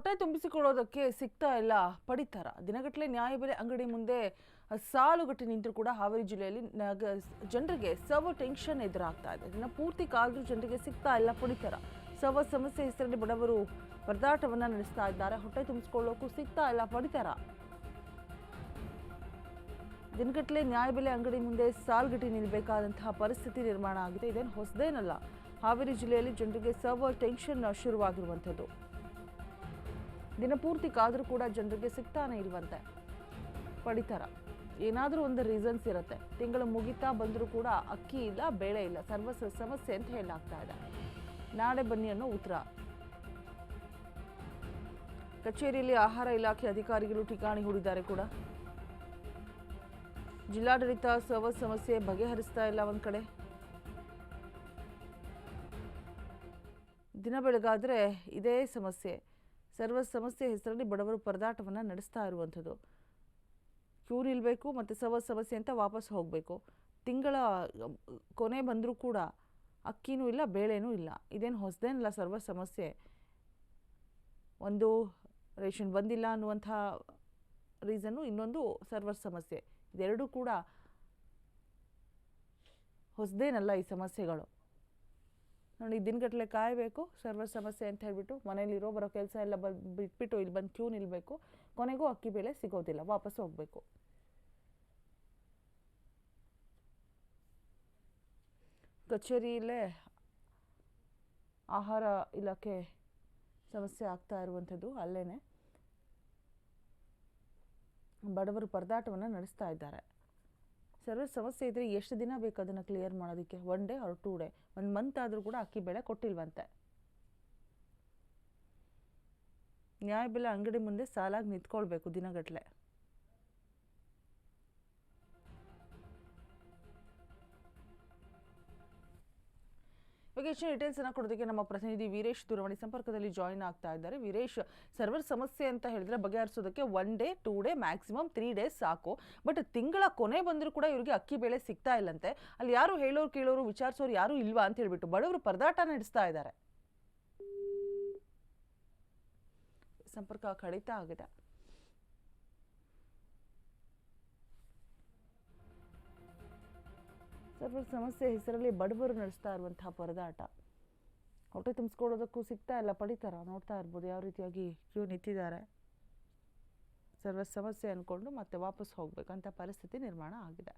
ಹೊಟ್ಟೆ ತುಂಬಿಸಿಕೊಳ್ಳೋದಕ್ಕೆ ಸಿಗ್ತಾ ಇಲ್ಲ. ಪಡಿತರ. ದಿನಗಟ್ಟಲೆ ನ್ಯಾಯಬೆಲೆ ಅಂಗಡಿ ಮುಂದೆ ಸಾಲುಗಟ್ಟಿ ನಿಂತರೂ ಕೂಡ ಹಾವೇರಿ ಜಿಲ್ಲೆಯಲ್ಲಿ ಜನರಿಗೆ ಸರ್ವ ಟೆನ್ಷನ್ ಎದುರಾಗ್ತಾ ಇದೆ. ದಿನ ಪೂರ್ತಿ ಕಾದ್ರೂ ಜನರಿಗೆ ಸಿಗ್ತಾ ಇಲ್ಲ ಪಡಿತರ. ಸರ್ವ ಸಮಸ್ಯೆ ಹೆಸರಲ್ಲಿ ಬಡವರು ಪರದಾಟವನ್ನ ನಡೆಸ್ತಾ ಇದ್ದಾರೆ. ಹೊಟ್ಟೆ ತುಂಬಿಸ್ಕೊಳ್ಳೋಕ್ಕೂ ಸಿಗ್ತಾ ಇಲ್ಲ ಪಡಿತರ. ದಿನಗಟ್ಟಲೆ ನ್ಯಾಯಬೆಲೆ ಅಂಗಡಿ ಮುಂದೆ ಸಾಲುಗಟ್ಟಿ ನಿಲ್ಲಬೇಕಾದಂತಹ ಪರಿಸ್ಥಿತಿ ನಿರ್ಮಾಣ ಆಗಿದೆ. ಇದೇನು ಹೊಸದೇನಲ್ಲ. ಹಾವೇರಿ ಜಿಲ್ಲೆಯಲ್ಲಿ ಜನರಿಗೆ ಸರ್ವ ಟೆನ್ಷನ್ ಶುರುವಾಗಿರುವಂಥದ್ದು. ದಿನಪೂರ್ತಿ ಕಾದರೂ ಕೂಡ ಜನರಿಗೆ ಸಿಗ್ತಾನೆ ಇರುವಂತೆ ಪಡಿತರ. ಏನಾದರೂ ಒಂದು ರೀಸನ್ಸ್ ಇರುತ್ತೆ. ತಿಂಗಳು ಮುಗಿತಾ ಬಂದರೂ ಕೂಡ ಅಕ್ಕಿ ಇಲ್ಲ, ಬೇಳೆ ಇಲ್ಲ. ಸರ್ವ ಸಮಸ್ಯೆ ಅಂತ ಹೇಳಾಗ್ತಾ ಇದೆ. ನಾಳೆ ಬನ್ನಿ ಅನ್ನೋ ಉತ್ತರ. ಕಚೇರಿಯಲ್ಲಿ ಆಹಾರ ಇಲಾಖೆ ಅಧಿಕಾರಿಗಳು ಠಿಕಾಣಿ ಹೂಡಿದ್ದಾರೆ ಕೂಡ. ಜಿಲ್ಲಾಡಳಿತ ಸರ್ವ ಸಮಸ್ಯೆ ಬಗೆಹರಿಸ್ತಾ ಇಲ್ಲ ಒಂದು ಕಡೆ. ದಿನ ಬೆಳಗಾದ್ರೆ ಇದೇ ಸಮಸ್ಯೆ. ಸರ್ವ ಸಮಸ್ಯೆ ಹೆಸರಲ್ಲಿ ಬಡವರು ಪರದಾಟವನ್ನು ನಡೆಸ್ತಾ ಇರುವಂಥದ್ದು. ಕ್ಯೂ ನಿಲ್ಲಬೇಕು ಮತ್ತು ಸರ್ವ ಸಮಸ್ಯೆ ಅಂತ ವಾಪಸ್ ಹೋಗಬೇಕು. ತಿಂಗಳ, ಕೊನೆ ಬಂದರೂ ಕೂಡ ಅಕ್ಕಿನೂ ಇಲ್ಲ, ಬೇಳೆನೂ ಇಲ್ಲ. ಇದೇನು ಹೊಸದೇನಲ್ಲ ಸರ್ವ ಸಮಸ್ಯೆ. ಒಂದು ರೇಷನ್ ಬಂದಿಲ್ಲ ಅನ್ನುವಂಥ ರೀಸನ್ನು ಇನ್ನೊಂದು ಸರ್ವರ್ ಸಮಸ್ಯೆ. ಇದೆರಡೂ ಕೂಡ ಹೊಸದೇನಲ್ಲ ಈ ಸಮಸ್ಯೆಗಳು. ನೋಡಿ ದಿನಗಟ್ಟಲೆ ಕಾಯಬೇಕು, ಸರ್ವರ್ ಸಮಸ್ಯೆ ಅಂತ ಹೇಳಿಬಿಟ್ಟು ಮನೇಲಿರೋ ಬರೋ ಕೆಲಸ ಎಲ್ಲ ಬ, ಬಿಟ್ಬಿಟ್ಟು ಇಲ್ಲಿ ಬಂದು ಕ್ಯೂ ನಿಲ್ಲಬೇಕು ಕೊನೆಗೂ ಅಕ್ಕಿ ಬೆಲೆ ಸಿಗೋದಿಲ್ಲ, ವಾಪಸ್ ಹೋಗಬೇಕು. ಕಚೇರಿಯಲ್ಲೇ ಆಹಾರ ಇಲಾಖೆ ಸಮಸ್ಯೆ ಆಗ್ತಾ ಇರುವಂಥದ್ದು ಅಲ್ಲೇ ಬಡವರು ಪರದಾಟವನ್ನು ನಡೆಸ್ತಾ ಇದ್ದಾರೆ. ಸರ್ವರ್ ಸಮಸ್ಯೆ ಇದ್ದರೆ ಎಷ್ಟು ದಿನ ಬೇಕು ಅದನ್ನು ಕ್ಲಿಯರ್ ಮಾಡೋದಕ್ಕೆ? One day or two day ಒಂದು ಮಂತ್ ಆದರೂ ಕೂಡ ಅಕ್ಕಿ ಬೆಳೆ ಕೊಟ್ಟಿಲ್ವಂತೆ. ನ್ಯಾಯಬೆಲೆ ಅಂಗಡಿ ಮುಂದೆ ಸಾಲಾಗಿ ನಿಂತ್ಕೊಳ್ಬೇಕು ದಿನಗಟ್ಟಲೆ ಇವಾಗ ಹೆಚ್ಚಿನ ಡೀಟೇಲ್ಸ್ ಅನ್ನ ಕೊಡೋದಕ್ಕೆ ನಮ್ಮ ಪ್ರತಿನಿಧಿ ವೀರೇಶ್ ದೂರವಾಣಿ ಸಂಪರ್ಕದಲ್ಲಿ ಜಾಯಿನ್ ಆಗ್ತಾ ಇದ್ದಾರೆ. ವೀರೇಶ್ ಸರ್ವರ್ ಸಮಸ್ಯೆ ಅಂತ ಹೇಳಿದ್ರೆ ಬಗೆಹರಿಸೋದಕ್ಕೆ one day two day maximum three days ಸಾಕು. ಬಟ್ ತಿಂಗಳ ಕೊನೆ ಬಂದರೂ ಕೂಡ ಇವರಿಗೆ ಅಕ್ಕಿ ಬೆಳೆ ಸಿಗ್ತಾ ಇಲ್ಲಂತೆ. ಅಲ್ಲಿ ಯಾರು ಹೇಳೋರು ಕೇಳೋರು ವಿಚಾರಿಸೋರು ಯಾರು ಇಲ್ವಾ ಅಂತ ಹೇಳ್ಬಿಟ್ಟು ಬಡವರು ಪರದಾಟ ನಡೆಸ್ತಾ ಇದ್ದಾರೆ. ಸಂಪರ್ಕ ಕಡಿತ ಆಗಿದೆ. ಸರ್ವರ್ ಸಮಸ್ಯೆ ಹೆಸರಲ್ಲಿ ಬಡವರು ನಡೆಸ್ತಾ ಇರುವಂತಹ ಪರದಾಟ. ಹೊಟ್ಟೆ ತುಂಬಿಸ್ಕೊಳ್ಳೋದಕ್ಕೂ ಸಿಗ್ತಾ ಇಲ್ಲ, ಪಡಿತಾರ ನೋಡ್ತಾ ಇರ್ಬೋದು ಯಾವ ರೀತಿಯಾಗಿ ಕ್ಯೂ ನಿಂತಿದ್ದಾರೆ. ಸರ್ವ ಸಮಸ್ಯೆ ಅಂದ್ಕೊಂಡು ಮತ್ತೆ ವಾಪಸ್ ಹೋಗ್ಬೇಕಂತ ಪರಿಸ್ಥಿತಿ ನಿರ್ಮಾಣ ಆಗಿದೆ.